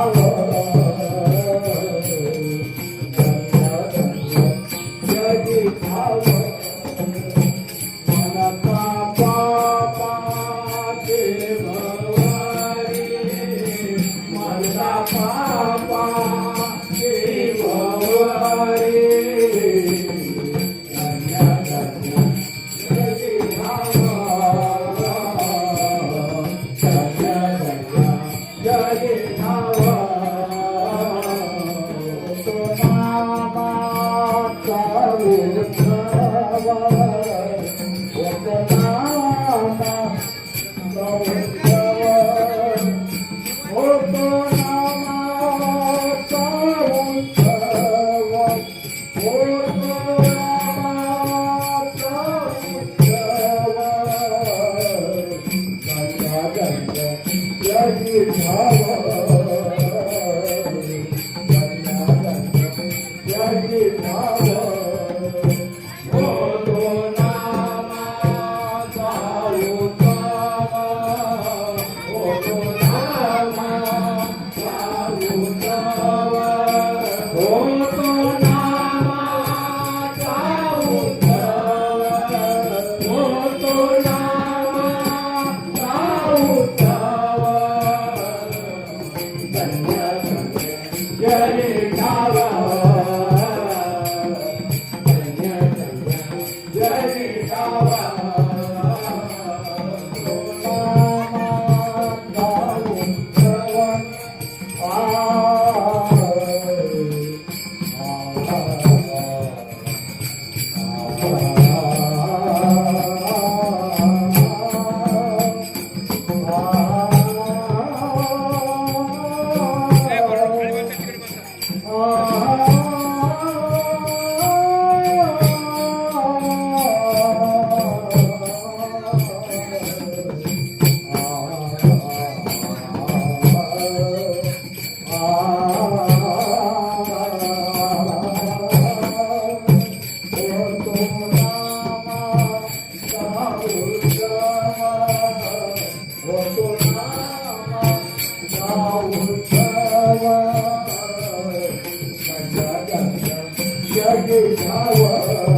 Oh. ಕಟ್ಟಿದ್ದಾರೆ ಜಗಜಾವ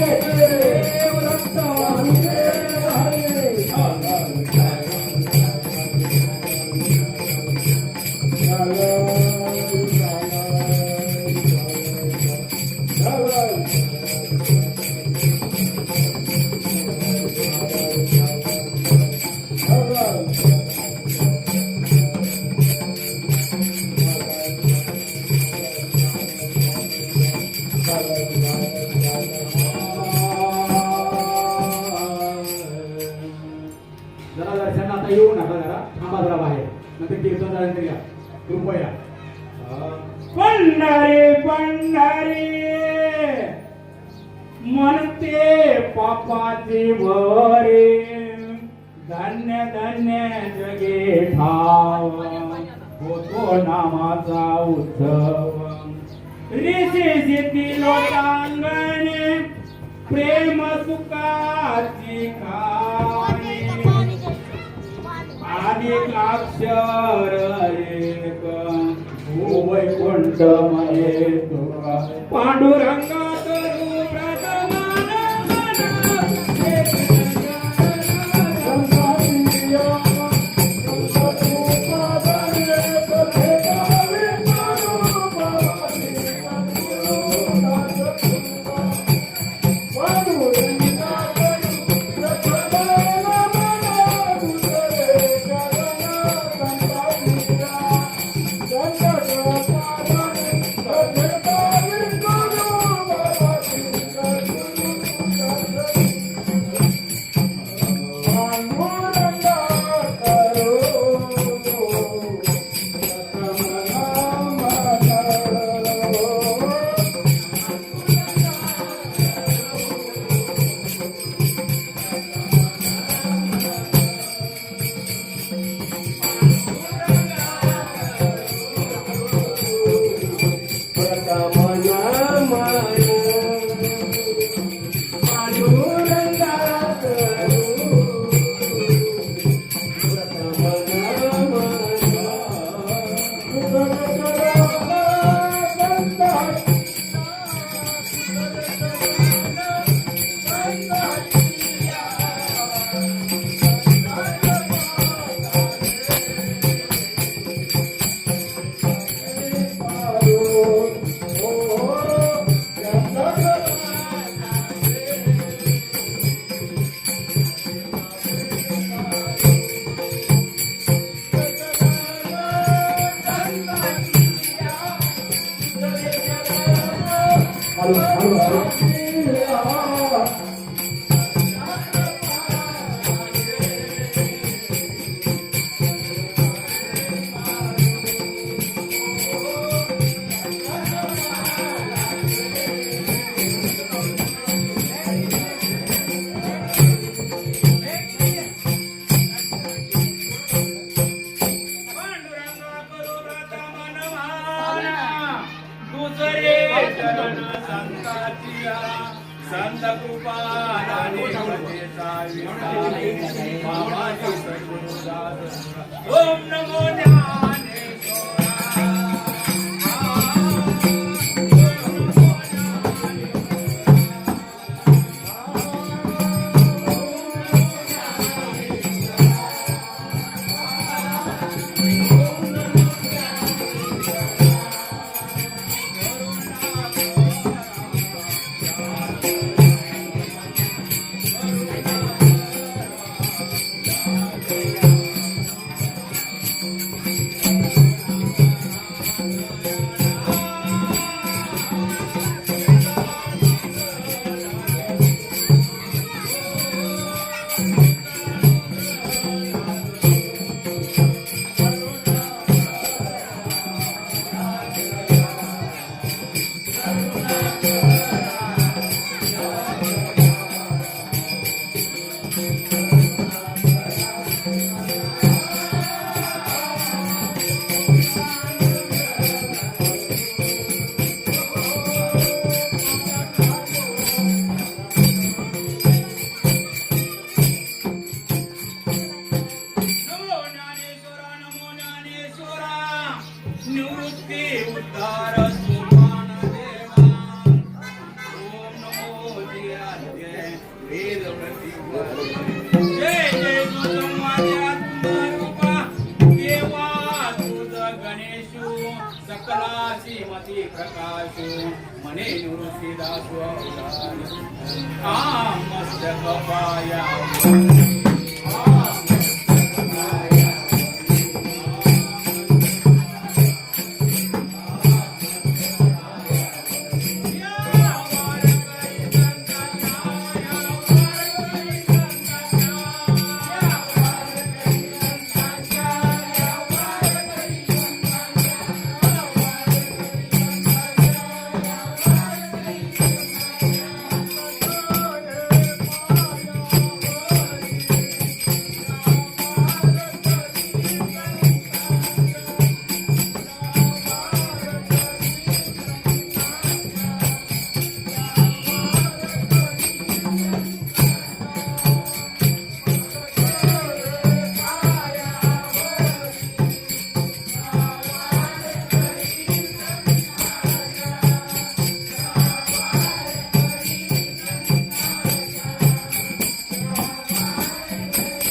Hey! म्हणते पापाची भरे धन्य धन्य जगे ठाव. होतो नामाचा उत्सव ऋषी सिद्धी लोकांगणे प्रेम सुखाची खाणी. अनेक अक्षर एक वैकुंठ मये पांडुरंगा 我们是亲人啊。ओम नमो। नमो ಮನೇನೂರು ಶ್ರೀದಾಸುವ ಕಾಮಸ್ತ ಕಪಾಯ